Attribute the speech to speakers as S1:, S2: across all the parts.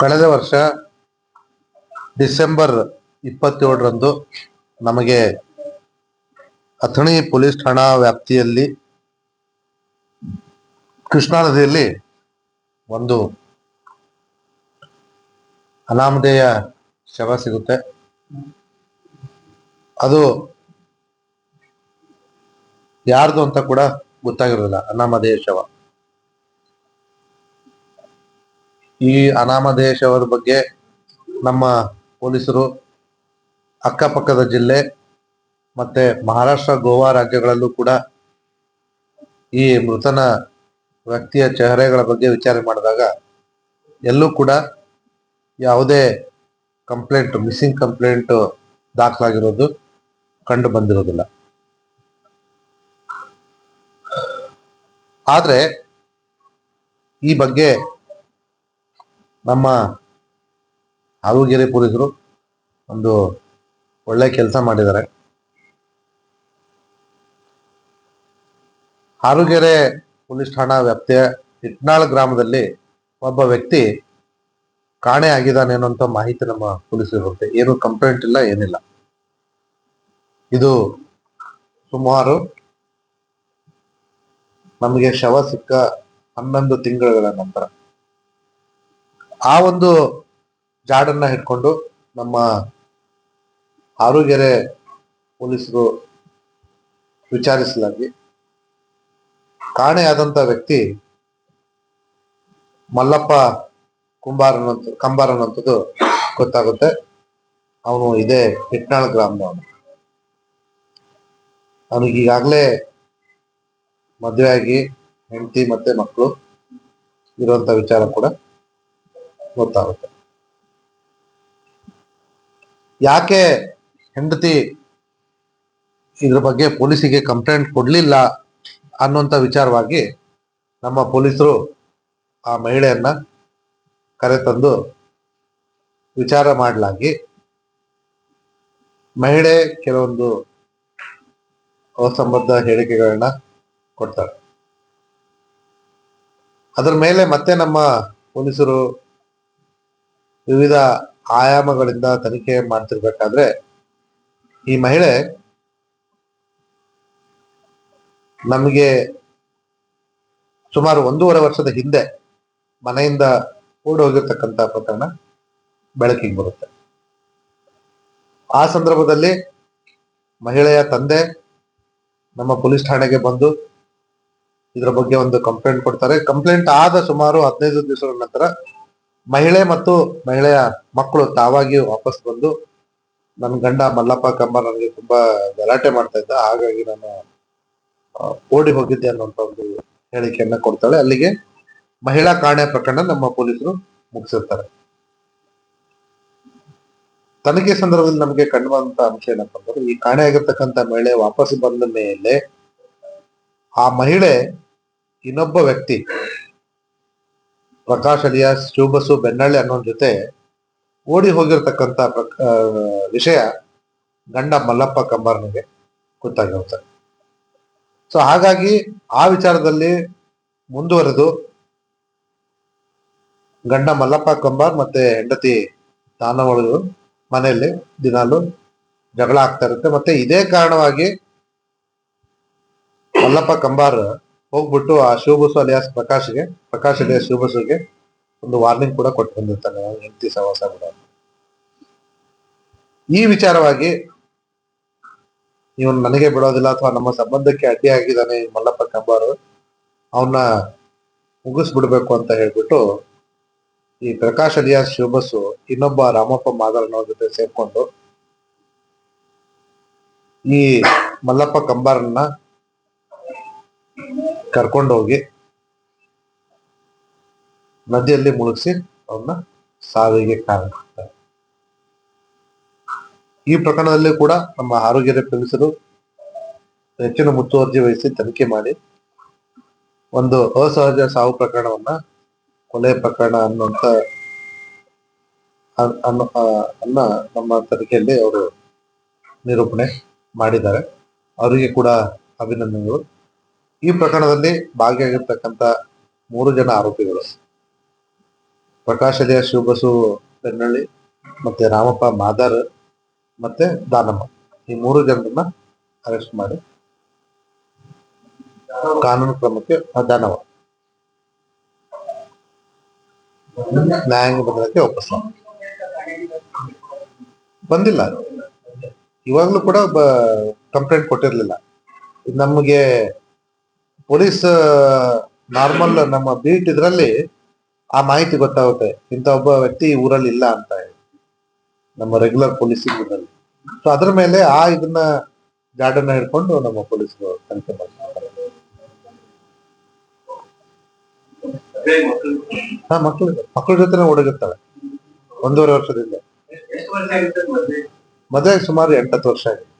S1: ಕಳೆದ ವರ್ಷ ಡಿಸೆಂಬರ್ ಇಪ್ಪತ್ತೇಳರಂದು ನಮಗೆ ಅಥಣಿ ಪೊಲೀಸ್ ಠಾಣಾ ವ್ಯಾಪ್ತಿಯಲ್ಲಿ ಕೃಷ್ಣಾ ನದಿಯಲ್ಲಿ ಒಂದು ಅನಾಮಧೇಯ ಶವ ಸಿಗುತ್ತೆ. ಅದು ಯಾರ್ದು ಅಂತ ಕೂಡ ಗೊತ್ತಾಗಿರೋದಿಲ್ಲ, ಅನಾಮಧೇಯ ಶವ. ಈ ಅನಾಮಧೇಶವರ ಬಗ್ಗೆ ನಮ್ಮ ಪೊಲೀಸರು ಅಕ್ಕಪಕ್ಕದ ಜಿಲ್ಲೆ ಮತ್ತೆ ಮಹಾರಾಷ್ಟ್ರ, ಗೋವಾ ರಾಜ್ಯಗಳಲ್ಲೂ ಕೂಡ ಈ ಮೃತನ ವ್ಯಕ್ತಿಯ ಚೆಹರೆಗಳ ಬಗ್ಗೆ ವಿಚಾರ ಮಾಡಿದಾಗ ಎಲ್ಲೂ ಕೂಡ ಯಾವುದೇ ಕಂಪ್ಲೇಂಟ್, ಮಿಸ್ಸಿಂಗ್ ಕಂಪ್ಲೇಂಟ್ ದಾಖಲಾಗಿರೋದು ಕಂಡು ಬಂದಿರೋದಿಲ್ಲ. ಆದ್ರೆ ಈ ಬಗ್ಗೆ ನಮ್ಮ ಹಾಲುಗೆರೆ ಪೊಲೀಸರು ಒಂದು ಒಳ್ಳೆ ಕೆಲಸ ಮಾಡಿದ್ದಾರೆ. ಹಾರುಗೆರೆ ಪೊಲೀಸ್ ಠಾಣಾ ವ್ಯಾಪ್ತಿಯ ಇಟ್ನಾಳ್ ಗ್ರಾಮದಲ್ಲಿ ಒಬ್ಬ ವ್ಯಕ್ತಿ ಕಾಣೆ ಆಗಿದ್ದಾನೆ ಅನ್ನುವಂತ ಮಾಹಿತಿ ನಮ್ಮ ಪೊಲೀಸರು ಬರುತ್ತೆ. ಏನು ಕಂಪ್ಲೇಂಟ್ ಇಲ್ಲ, ಏನಿಲ್ಲ. ಇದು ಸುಮಾರು ನಮಗೆ ಶವ ಸಿಕ್ಕ ಹನ್ನೊಂದು ತಿಂಗಳ ನಂತರ. ಆ ಒಂದು ಜಾಡನ್ನ ಹಿಡ್ಕೊಂಡು ನಮ್ಮ ಆರುಗೆರೆ ಪೊಲೀಸರು ವಿಚಾರಿಸಲಾಗಿ ಕಾಣೆಯಾದಂತ ವ್ಯಕ್ತಿ ಮಲ್ಲಪ್ಪ ಕುಂಬಾರನಂತ ಕಂಬಾರನಂತದ್ದು ಗೊತ್ತಾಗುತ್ತೆ. ಅವನು ಇದೇ ಹಿಟ್ನಾಳ್ ಗ್ರಾಮದವನು. ಅವನಿಗೆ ಈಗಾಗಲೇ ಮದುವೆ ಆಗಿ ಹೆಂಡತಿ ಮತ್ತೆ ಮಕ್ಕಳು ಇರುವಂತ ವಿಚಾರ ಕೂಡ ಗೊತ್ತಾಗುತ್ತೆ. ಯಾಕೆ ಹೆಂಡತಿ ಇದ್ರ ಬಗ್ಗೆ ಪೊಲೀಸಿಗೆ ಕಂಪ್ಲೇಂಟ್ ಕೊಡ್ಲಿಲ್ಲ ಅನ್ನುವಂತ ವಿಚಾರವಾಗಿ ನಮ್ಮ ಪೊಲೀಸರು ಆ ಮಹಿಳೆಯನ್ನ ಕರೆತಂದು ವಿಚಾರ ಮಾಡಲಾಗಿ ಮಹಿಳೆ ಕೆಲವೊಂದು ಅಸಂಬದ್ಧ ಹೇಳಿಕೆಗಳನ್ನ ಕೊಡ್ತಾರೆ. ಅದರ ಮೇಲೆ ಮತ್ತೆ ನಮ್ಮ ಪೊಲೀಸರು ವಿವಿಧ ಆಯಾಮಗಳಿಂದ ತನಿಖೆ ಮಾಡ್ತಿರ್ಬೇಕಾದ್ರೆ ಈ ಮಹಿಳೆ ನಮಗೆ ಸುಮಾರು ಒಂದೂವರೆ ವರ್ಷದ ಹಿಂದೆ ಮನೆಯಿಂದ ಓಡಿ ಹೋಗಿರ್ತಕ್ಕಂಥ ಪ್ರಕರಣ ಬೆಳಕಿಗೆ ಬರುತ್ತೆ. ಆ ಸಂದರ್ಭದಲ್ಲಿ ಮಹಿಳೆಯ ತಂದೆ ನಮ್ಮ ಪೊಲೀಸ್ ಠಾಣೆಗೆ ಬಂದು ಇದರ ಬಗ್ಗೆ ಒಂದು ಕಂಪ್ಲೇಂಟ್ ಕೊಡ್ತಾರೆ. ಕಂಪ್ಲೇಂಟ್ ಆದ ಸುಮಾರು ಹದಿನೈದು ದಿವಸಗಳ ನಂತರ ಮಹಿಳೆ ಮತ್ತು ಮಹಿಳೆಯ ಮಕ್ಕಳು ತಾವಾಗಿ ವಾಪಸ್ ಬಂದು ನನ್ನ ಗಂಡ ಮಲ್ಲಪ್ಪ ಕಂಬ ನನಗೆ ತುಂಬಾ ಗಲಾಟೆ ಮಾಡ್ತಾ ಇದ್ದ. ಹಾಗಾಗಿ ನಾನು ಓಡಿ ಹೋಗಿದ್ದೆ ಅನ್ನುವಂತ ಒಂದು ಹೇಳಿಕೆಯನ್ನ ಕೊಡ್ತಾಳೆ. ಅಲ್ಲಿಗೆ ಮಹಿಳಾ ಕಾಣೆ ಪ್ರಕರಣ ನಮ್ಮ ಪೊಲೀಸರು ಮುಗಿಸಿರ್ತಾರೆ. ತನಿಖೆ ಸಂದರ್ಭದಲ್ಲಿ ನಮಗೆ ಕಂಡುವಂತ ಅಂಶ ಏನಪ್ಪಾ ಅಂದ್ರೆ, ಈ ಕಾಣೆ ಆಗಿರ್ತಕ್ಕಂಥ ಮಹಿಳೆ ವಾಪಸ್ ಬಂದ ಮೇಲೆ ಆ ಮಹಿಳೆ ಇನ್ನೊಬ್ಬ ವ್ಯಕ್ತಿ ಪ್ರಕಾಶ್ ಅಲಿಯಾಸ್ ಶಿವಬಸು ಬೆನ್ನಳ್ಳಿ ಅನ್ನೋ ಜೊತೆ ಓಡಿ ಹೋಗಿರ್ತಕ್ಕಂಥ ವಿಷಯ ಗಂಡ ಮಲ್ಲಪ್ಪ ಕಂಬಾರನಿಗೆ ಗೊತ್ತಾಗಿರುತ್ತೆ. ಸೊ ಹಾಗಾಗಿ ಆ ವಿಚಾರದಲ್ಲಿ ಮುಂದುವರೆದು ಗಂಡ ಮಲ್ಲಪ್ಪ ಕಂಬಾರ್ ಮತ್ತೆ ಹೆಂಡತಿ ದಾನವಳು ಮನೆಯಲ್ಲಿ ದಿನಾಲು ಜಗಳ ಆಗ್ತಾ ಇರುತ್ತೆ. ಮತ್ತೆ ಇದೇ ಕಾರಣವಾಗಿ ಮಲ್ಲಪ್ಪ ಕಂಬಾರ್ ಹೋಗ್ಬಿಟ್ಟು ಆ ಶಿವಬಸು ಅಲಿಯಾಸ್ ಪ್ರಕಾಶ್ಗೆ, ಪ್ರಕಾಶ್ ಅಲಿಯಾಸ್ ಶಿವಬಸುಗೆ ಒಂದು ವಾರ್ನಿಂಗ್ ಕೂಡ ಕೊಟ್ಟು ಬಂದಿರ್ತಾನೆ, ಹೆಂಡತಿ ಸಹವಾಸ ಕೂಡ. ಈ ವಿಚಾರವಾಗಿ ಇವನು ನನಗೆ ಬಿಡೋದಿಲ್ಲ ಅಥವಾ ನಮ್ಮ ಸಂಬಂಧಕ್ಕೆ ಅಡ್ಡಿ ಆಗಿದ್ದಾನೆ ಈ ಮಲ್ಲಪ್ಪ ಕಂಬಾರು ಅವನ್ನ ಮುಗಿಸ್ಬಿಡ್ಬೇಕು ಅಂತ ಹೇಳ್ಬಿಟ್ಟು ಈ ಪ್ರಕಾಶ್ ಅಲಿಯಾಸ್ ಶಿವಬಸ್ಸು ಇನ್ನೊಬ್ಬ ರಾಮಪ್ಪ ಮಾದರನವ್ರ ಜೊತೆ ಸೇರ್ಕೊಂಡು ಈ ಮಲ್ಲಪ್ಪ ಕಂಬಾರನ್ನ ಕರ್ಕೊಂಡೋಗಿ ನದಿಯಲ್ಲಿ ಮುಳುಗಿಸಿ ಅವನ್ನ ಸಾವಿಗೆ ಕಾರಣ ಈ ಪ್ರಕರಣದಲ್ಲಿ ಕೂಡ ನಮ್ಮ ಆರೋಗ್ಯ ಪೊಲೀಸರು ಹೆಚ್ಚಿನ ಮುತುವರ್ಜಿ ವಹಿಸಿ ತನಿಖೆ ಮಾಡಿ ಒಂದು ಅಸಹಜ ಸಾವು ಪ್ರಕರಣವನ್ನ ಕೊಲೆ ಪ್ರಕರಣ ಅನ್ನುವಂತ ಅನ್- ಅನ್ನೋ ಅನ್ನ ನಮ್ಮ ತನಿಖೆಯಲ್ಲಿ ಅವರು ನಿರೂಪಣೆ ಮಾಡಿದ್ದಾರೆ. ಅವರಿಗೆ ಕೂಡ ಅಭಿನಂದನೆಗಳು. ಈ ಪ್ರಕರಣದಲ್ಲಿ ಭಾಗಿಯಾಗಿರ್ತಕ್ಕಂಥ ಮೂರು ಜನ ಆರೋಪಿಗಳು. ಪ್ರಕಾಶ ಪ್ರಕಾಶಲಿಯ ಶಿವಬಸು ಬೆನ್ನಳ್ಳಿ ಮತ್ತೆ ರಾಮಪ್ಪ ಮಾದರ್ ಮತ್ತೆ ದಾನಮ್ಮ. ಈ ಮೂರು ಜನರನ್ನ ಅರೆಸ್ಟ್ ಮಾಡಿ ಕಾನೂನು ಕ್ರಮಕ್ಕೆ ದಾನವ. ನ್ಯಾಯಾಂಗ ಬಂಧನಕ್ಕೆ ವಾಪಸ್ ಬಂದಿಲ್ಲ. ಇವಾಗ್ಲೂ ಕೂಡ ಕಂಪ್ಲೇಂಟ್ ಕೊಟ್ಟಿರ್ಲಿಲ್ಲ. ನಮಗೆ ಪೊಲೀಸ್ ನಾರ್ಮಲ್ ನಮ್ಮ ಬೀಟ್ ಇದ್ರಲ್ಲಿ ಆ ಮಾಹಿತಿ ಗೊತ್ತಾಗುತ್ತೆ. ಇಂಥ ಒಬ್ಬ ವ್ಯಕ್ತಿ ಊರಲ್ಲಿ ಇಲ್ಲ ಅಂತ ನಮ್ಮ ರೆಗ್ಯುಲರ್ ಪೊಲೀಸಿಂಗ್ ಇದರಲ್ಲಿ ಸೊ ಅದ್ರ ಮೇಲೆ ಆ ಇದನ್ನ ಗಾರ್ಡನ್ ಹಿಡ್ಕೊಂಡು ನಮ್ಮ ಪೊಲೀಸರು ತನಿಖೆ ಮಾಡ್ತಾರೆ. ಹಾ ಮಕ್ಕಳು ಮಕ್ಕಳ ಜೊತೆನೆ ಓಡೋಗಿರ್ತಾಳೆ ಒಂದೂವರೆ ವರ್ಷದಿಂದ.
S2: ಮದ್ವೆ
S1: ಸುಮಾರು ಎಂಟತ್ತು ವರ್ಷ ಆಗಿದೆ.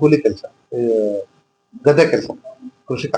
S1: ಕೂಲಿ ಕೆಲಸ. ಗದ್ದೆ ಕೆಲಸ ಕೃಷಿಕ